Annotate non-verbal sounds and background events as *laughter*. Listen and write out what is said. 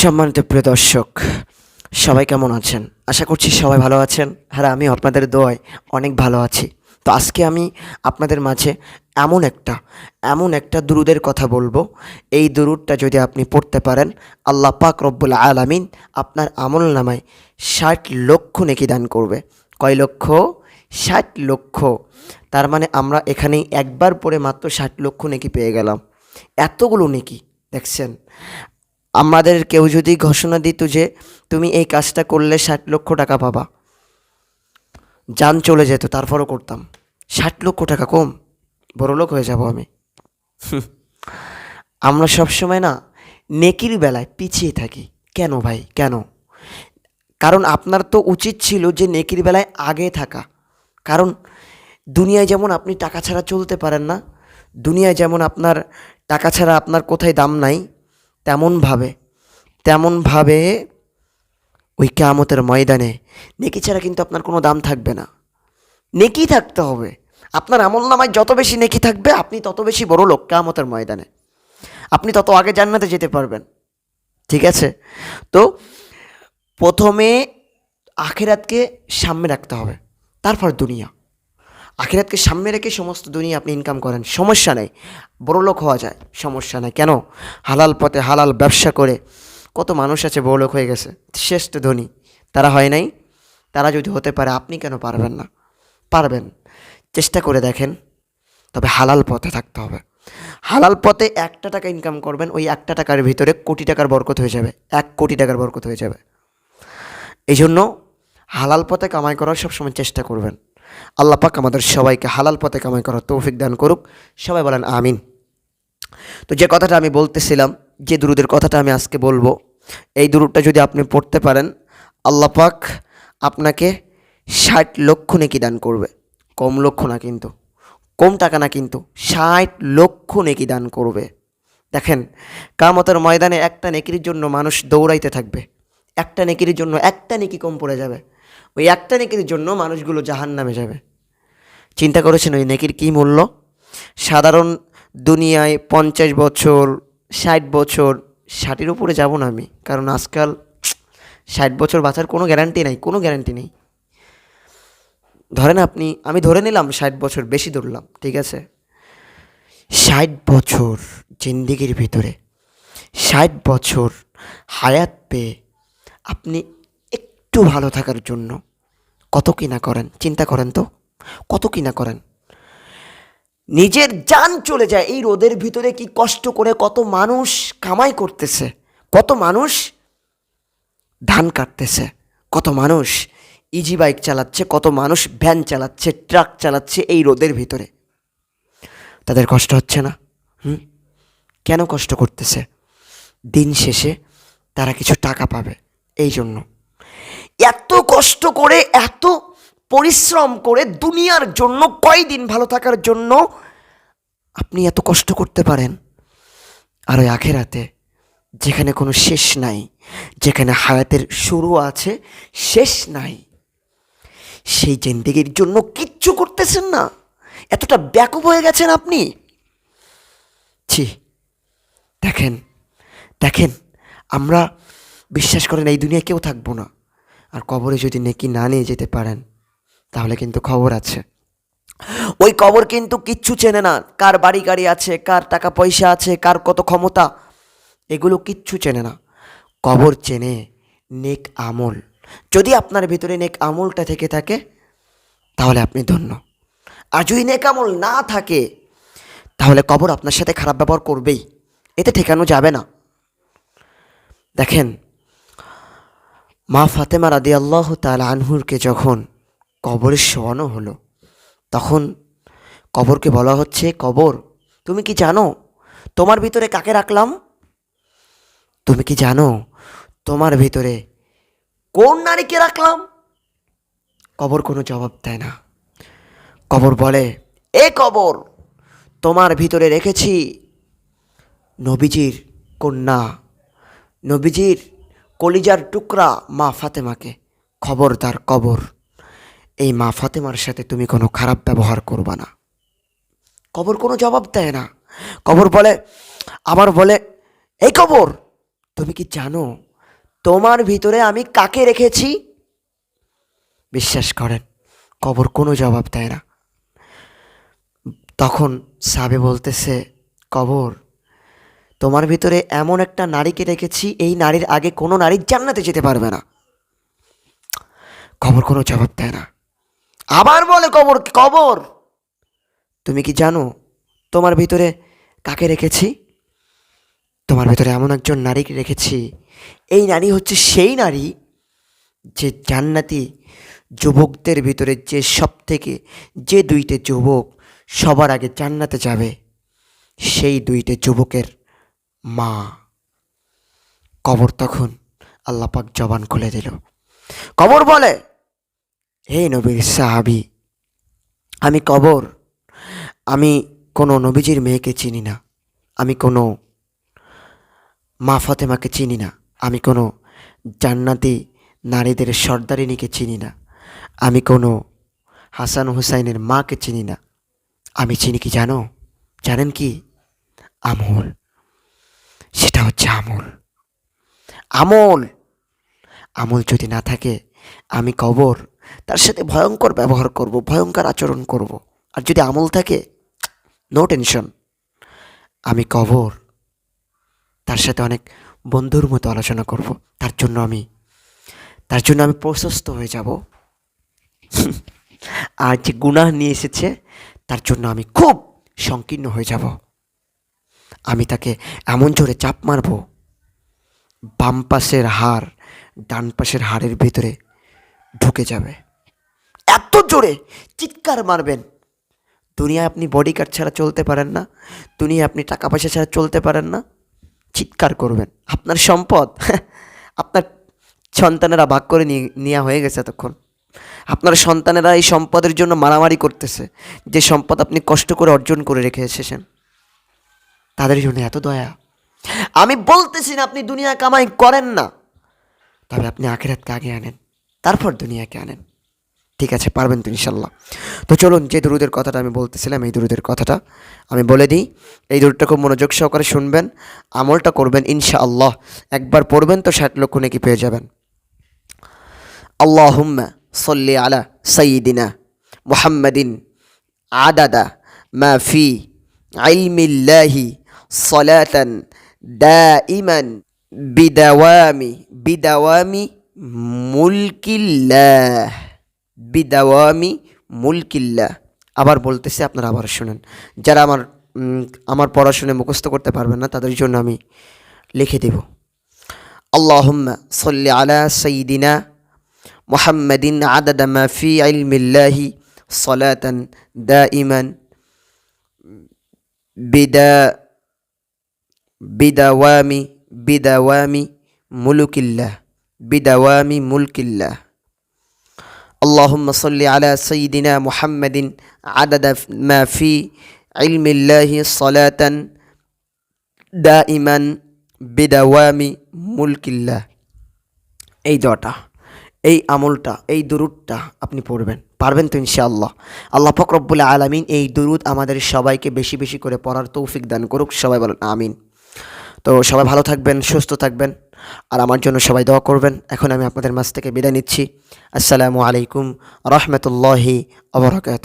সম্মানিত প্রিয় দর্শক, সবাই কেমন আছেন? আশা করছি সবাই ভালো আছেন হ্যাঁ আমি আপনাদের দোয়ায় অনেক ভালো আছি। তো আজকে আমি আপনাদের মাঝে এমন একটা এমন একটা দুরুদের কথা বলব। এই দুরুদটা যদি আপনি পড়তে পারেন, আল্লাহ পাক রব্বুল আলামিন আপনার আমল নামায় ষাট লক্ষ নেকি দান করবে। কয় লক্ষ? ষাট লক্ষ। তার মানে আমরা এখানেই একবার পড়ে মাত্র ষাট লক্ষ নেকি পেয়ে গেলাম। এতগুলো নেকি, দেখছেন? আমাদের কেউ যদি ঘোষণা দিত যে তুমি এই কাজটা করলে ষাট লক্ষ টাকা পাবা। যান চলে যেত, তারপরও করতাম। ষাট লক্ষ টাকা কম, বড় লোক হয়ে যাব আমি। *laughs* আমরা সবসময় না নেকির বেলায় পিছিয়ে থাকি। কেন ভাই? কেন? কারণ আপনার তো উচিত ছিল যে নেকির বেলায় আগে থাকা। কারণ দুনিয়ায় যেমন আপনি টাকা ছাড়া চলতে পারেন না, দুনিয়ায় যেমন আপনার টাকা ছাড়া আপনার কোথায় দাম নাই তেমনভাবে তেমনভাবে ওই কেয়ামতের ময়দানে নেকি ছাড়া কিন্তু আপনার কোনো দাম থাকবে না। নেকি থাকতে হবে। আপনার আমল নামায় যত বেশি নেকি থাকবে, আপনি তত বেশি বড় লোক কেয়ামতের ময়দানে। আপনি তত আগে জান্নাতে যেতে পারবেন। ঠিক আছে? তো প্রথমে আখেরাতকে সামনে রাখতে হবে। তারপর দুনিয়া। আখিরাতকে সামনে রেখে সমস্ত দুনিয়া আপনি ইনকাম করেন, সমস্যা নেই। বড়লোক হওয়া যায়, সমস্যা নেই। কেন? হালাল পথে হালাল ব্যবসা করে কত মানুষ আছে বড়লোক হয়ে গেছে। শ্রেষ্ঠ ধনী। তারা হয় নাই? তারা যদি হতে পারে, আপনি কেন পারবেন না? পারবেন। চেষ্টা করে দেখেন, তবে হালাল পথে থাকতে হবে। হালাল পথে একটা টাকা ইনকাম করবেন, ওই একটা টাকার ভিতরে কোটি টাকার বরকত হয়ে যাবে। এক কোটি টাকার বরকত হয়ে যাবে। এই জন্য হালাল পথে কামাই করার সবসময় চেষ্টা করবেন। আল্লাহ পাক আমাদের সবাইকে হালাল পথে কামাই করার তৌফিক দান করুক। সবাই বলেন আমিন। তো যে কথাটা আমি বলতেছিলাম, যে দুরুদের কথাটা আমি আজকে বলব, এই দুরুদটা যদি আপনি পড়তে পারেন, আল্লাহ পাক আপনাকে ষাট লক্ষ নেকি দান করবে। কম লক্ষ না কিন্তু, কম টাকা না কিন্তু, ষাট লক্ষ নেকি দান করবে। দেখেন, কামতের ময়দানে একটা নেকির জন্য মানুষ দৌড়াইতে থাকবে। একটা নেকির জন্য একটা নেকি কম পড়ে যাবে। ওই একটা নেকির জন্য মানুষগুলো জাহান নামে যাবে। চিন্তা করেছেন ওই নেকির কী মূল্য? সাধারণ দুনিয়ায় পঞ্চাশ বছর, ষাট বছর, ষাটের উপরে যাব না আমি। কারণ আজকাল ষাট বছর বাঁচার কোনো গ্যারান্টি নাই, কোনো গ্যারান্টি নেই। ধরেন আপনি, আমি ধরে নিলাম ষাট বছর বেশি ধরলাম, ঠিক আছে? ষাট বছর জিন্দিগির ভিতরে, ষাট বছর হায়াত পেয়ে আপনি একটু ভালো থাকার জন্য কত কি না করেন? চিন্তা করেন তো। কত কি না করেন? নিজের যান চলে যায়। এই রোদের ভিতরে কি কষ্ট করে কত মানুষ কামাই করতেছে? কত মানুষ ধান কাটতেছে? কত মানুষ ইজি বাইক চালাচ্ছে? কত মানুষ ভ্যান চালাচ্ছে? ট্রাক চালাচ্ছে এই রোদের ভিতরে? তাদের কষ্ট হচ্ছে না? হুম? কেন কষ্ট করতেছে? দিন শেষে তারা কিছু টাকা পাবে। এই জন্য। এত কষ্ট করে, এত পরিশ্রম করে দুনিয়ার জন্য, কয়দিন ভালো থাকার জন্য আপনি এত কষ্ট করতে পারেন? আর ওই আখেরাতে, যেখানে কোনো শেষ নাই, যেখানে হায়াতের শুরু আছে, শেষ নাই, সেই জিন্দিগির জন্য কিচ্ছু করতেছেন না। এতটা ব্যাকুপ হয়ে গেছেন আপনি। ছি, দেখেন দেখেন, আমরা বিশ্বাস করেন এই দুনিয়ায় কেউ থাকব না। আর কবরে যদি নেকি না নিয়ে যেতে পারেন, তাহলে কিন্তু খবর আছে। ওই কবর কিন্তু কিচ্ছু চেনে না, কার বাড়ি গাড়ি আছে, কার টাকা পয়সা আছে, কার কত ক্ষমতা, এগুলো কিচ্ছু চেনে না। কবর চেনে নেক আমল। যদি আপনার ভিতরে নেক আমলটা থেকে থাকে, তাহলে আপনি ধন্য। আর যদি নেক আমল না থাকে, তাহলে কবর আপনার সাথে খারাপ ব্যবহার করবেই। এতে ঠেকানো যাবে না। দেখেন মা ফাতেমা রাদি আল্লাহ তাল আনহুরকে যখন কবরে শোয়ানো হলো, তখন কবরকে বলা হচ্ছে, কবর, তুমি কি জানো তোমার ভিতরে কাকে রাখলাম? তুমি কি জানো তোমার ভিতরে কোন নারীকে রাখলাম? কবর কোনো জবাব দেয় না। কবর বলে, এ কবর, তোমার ভিতরে রেখেছি নবীজির কন্যা, নবীজির কলিজার টুকরা মা ফাতেমাকে, খবরদার কবর। এই মা ফাতেমার সাথে তুমি কোনো খারাপ ব্যবহার করবা না। কবর কোনো জবাব দেয় না। কবর বলে, আবার বলে, এই কবর, তুমি কি জানো তোমার ভিতরে আমি কাকে রেখেছি? বিশ্বাস করেন, কবর কোনো জবাব দেয় না। তখন সাবে বলতেছে, কবর তোমার ভিতরে এমন একটা নারীকে রেখেছি, এই নারীর আগে কোনো নারী জান্নাতে যেতে পারবে না। কবর কোনো জবাব দেয় না। আবার বলে কবর কবর! তুমি কি জানো তোমার ভিতরে কাকে রেখেছি? তোমার ভিতরে এমন একজন নারীকে রেখেছি, এই নারী হচ্ছে সেই নারী যে জান্নাতি যুবকদের ভিতরে যে সব থেকে যে দুইটে যুবক সবার আগে জান্নাতে যাবে, সেই দুইটে যুবকের মা। কবর তখন আল্লাপাক জবান খুলে দিল। কবর বলে, হে নবীর সাহাবি, আমি কবর, আমি কোনো নবীজির মেয়েকে চিনি না, আমি কোনো মা ফাতেমাকে চিনি না, আমি কোনো জান্নাতি নারীদের সর্দারিনীকে চিনি না, আমি কোনো হাসান হুসাইনের মাকে চিনি না, আমি চিনি কি জানো? জানেন কি? আমল সেটা হচ্ছে আমল। আমল। আমল যদি না থাকে, আমি কবর, তার সাথে ভয়ঙ্কর ব্যবহার করব, ভয়ঙ্কর আচরণ করব। আর যদি আমল থাকে নো টেনশন আমি কবর, তার সাথে অনেক বন্ধুর মতো আলোচনা করব। তার জন্য আমি, তার জন্য আমি প্রশস্ত হয়ে যাব। আর যে গুনাহ নিয়ে এসেছে, তার জন্য আমি খুব সংকীর্ণ হয়ে যাব। আমি তাকে এমন জোরে চাপ মারব, বাম পাশের হাড় ডান পাশের হাড়ের ভিতরে ঢুকে যাবে। এত জোরে চিৎকার মারবেন। দুনিয়ায় আপনি বডি গার্ড ছাড়া চলতে পারেন না, দুনিয়ায় আপনি টাকা পয়সা ছাড়া চলতে পারেন না। চিৎকার করবেন। আপনার সম্পদ, আপনার সন্তানেরা ভাগ করে নিয়ে নেওয়া হয়ে গেছে তখন আপনার সন্তানেরা এই সম্পদের জন্য মারামারি করতেছে। যে সম্পদ আপনি কষ্ট করে অর্জন করে রেখে এসেছেন। তাদের জন্য এত দয়া। আমি বলতেছি না আপনি দুনিয়া কামাই করেন না। তবে আপনি আখেরাতকে আগে আনেন, তারপর দুনিয়াকে আনেন। ঠিক আছে, পারবেন তো ইনশাল্লাহ তো চলুন, যে দুরুদের কথাটা আমি বলতেছিলাম, এই দুরুদের কথাটা আমি বলে দিই। এই দুরুদটা খুব মনোযোগ সহকারে শুনবেন, আমলটা করবেন ইনশাআল্লাহ। একবার পড়বেন তো ষাট লক্ষ নাকি পেয়ে যাবেন। আল্লাহুম্মা সল্লি আলা সাইয়িদিনা মুহাম্মাদিন আদাদা মা ফি ইলমিল্লাহি সালাতান দাইমান বিদাওয়ামি বিদাওয়ামি মুলকিল্লাহ বিদাওয়ামি মুলকিল্লাহ আবার বলতেছি আপনারা আবার শুনেন। যারা আমার আমার পড়াশুনে মুখস্থ করতে পারবেন না, তাদের জন্য আমি লিখে দেব। আল্লাহুম্মা সাল্লি আলা সাইয়িদিনা মুহাম্মাদিন আদাদা মা ফি ইলমিল্লাহি সালাতান দাইমান বিদা বিদাওয়ামি বিদাওয়ামি মুলুকিল্লাহ বিদাওয়ামি মুলকিল্লাহ اللهم صل على سيدنا محمد عدد ما في علم الله صلاة دائما بدوام ملك الله এই দোয়াটা এই আমলটা এই দুরুদটা আপনি পড়বেন পারবেন তো ইনশাআল্লাহ আল্লাহ ফকরব্বুল আলমিন এই দুরুদ আমাদের সবাইকে বেশি বেশি করে পড়ার তৌফিক দান করুক সবাই বলেন আমিন তো সবাই ভালো থাকবেন, সুস্থ থাকবেন, আর আমার জন্য সবাই দোয়া করবেন। এখন আমি আপনাদের মাছ থেকে বিদায় নিচ্ছি। আসসালামু আলাইকুম রহমতুল্লাহি আবরকাত